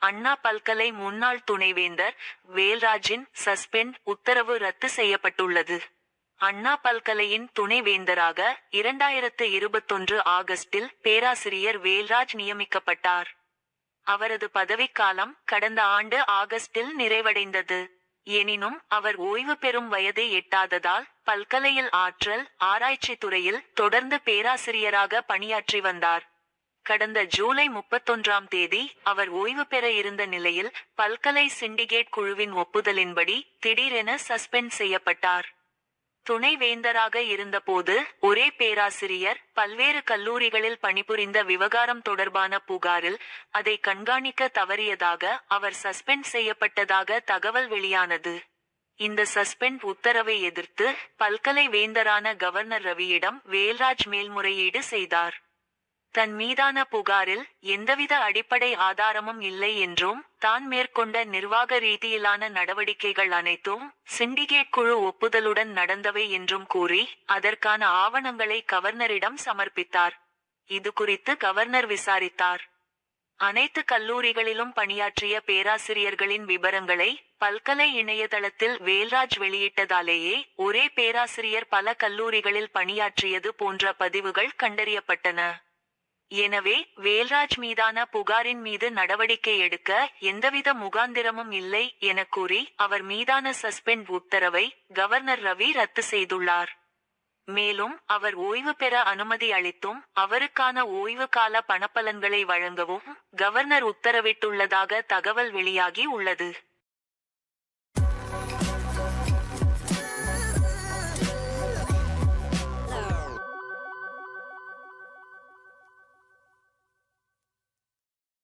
அண்ணா பல்கலை முன்னாள் துணைவேந்தர் வேல்ராஜின் சஸ்பெண்ட் உத்தரவு ரத்து செய்யப்பட்டுள்ளது. அண்ணா பல்கலையின் துணைவேந்தராக இரண்டாயிரத்து இருபத்தொன்று ஆகஸ்டில் பேராசிரியர் வேல்ராஜ் நியமிக்கப்பட்டார். அவரது பதவிக்காலம் கடந்த ஆண்டு ஆகஸ்டில் நிறைவடைந்தது. எனினும் அவர் ஓய்வு பெறும் வயதை எட்டாததால் பல்கலையில் ஆற்றல் ஆராய்ச்சி துறையில் தொடர்ந்து பேராசிரியராக பணியாற்றி வந்தார். கடந்த ஜூலை முப்பத்தொன்றாம் தேதி அவர் ஓய்வு பெற இருந்த நிலையில் பல்கலை சிண்டிகேட் குழுவின் ஒப்புதலின்படி திடீரென சஸ்பெண்ட் செய்யப்பட்டார். துணைவேந்தராக இருந்தபோது ஒரே பேராசிரியர் பல்வேறு கல்லூரிகளில் பணிபுரிந்த விவகாரம் தொடர்பான புகாரில் அதை கண்காணிக்க தவறியதாக அவர் சஸ்பெண்ட் செய்யப்பட்டதாக தகவல் வெளியானது. இந்த சஸ்பெண்ட் உத்தரவை எதிர்த்து பல்கலை வேந்தரான கவர்னர் ரவியிடம் வேல்ராஜ் மேல்முறையீடு செய்தார். தன் மீதான புகாரில் எந்தவித அடிப்படை ஆதாரமும் இல்லை என்றும் தான் மேற்கொண்ட நிர்வாக ரீதியிலான நடவடிக்கைகள் அனைத்தும் சிண்டிகேட் குழு ஒப்புதலுடன் நடந்தவை என்றும் கூறி அதற்கான ஆவணங்களை கவர்னரிடம் சமர்ப்பித்தார். இது குறித்து கவர்னர் விசாரித்தார். அனைத்து கல்லூரிகளிலும் பணியாற்றிய பேராசிரியர்களின் விவரங்களை பல்கலை இணையதளத்தில் வேல்ராஜ் வெளியிட்டதாலேயே ஒரே பேராசிரியர் பல கல்லூரிகளில் பணியாற்றியது போன்ற பதிவுகள் கண்டறியப்பட்டன. எனவே வேல்ராஜ் மீதான புகாரின் மீது நடவடிக்கை எடுக்க எந்தவித முகாந்திரமும் இல்லை என கூறி அவர் மீதான சஸ்பெண்ட் உத்தரவை கவர்னர் ரவி ரத்து செய்துள்ளார். மேலும் அவர் ஓய்வு பெற அனுமதி அளித்தும் அவருக்கான ஓய்வு கால பணப்பலன்களை வழங்கவும் கவர்னர் உத்தரவிட்டுள்ளதாக தகவல் வெளியாகி உள்ளது.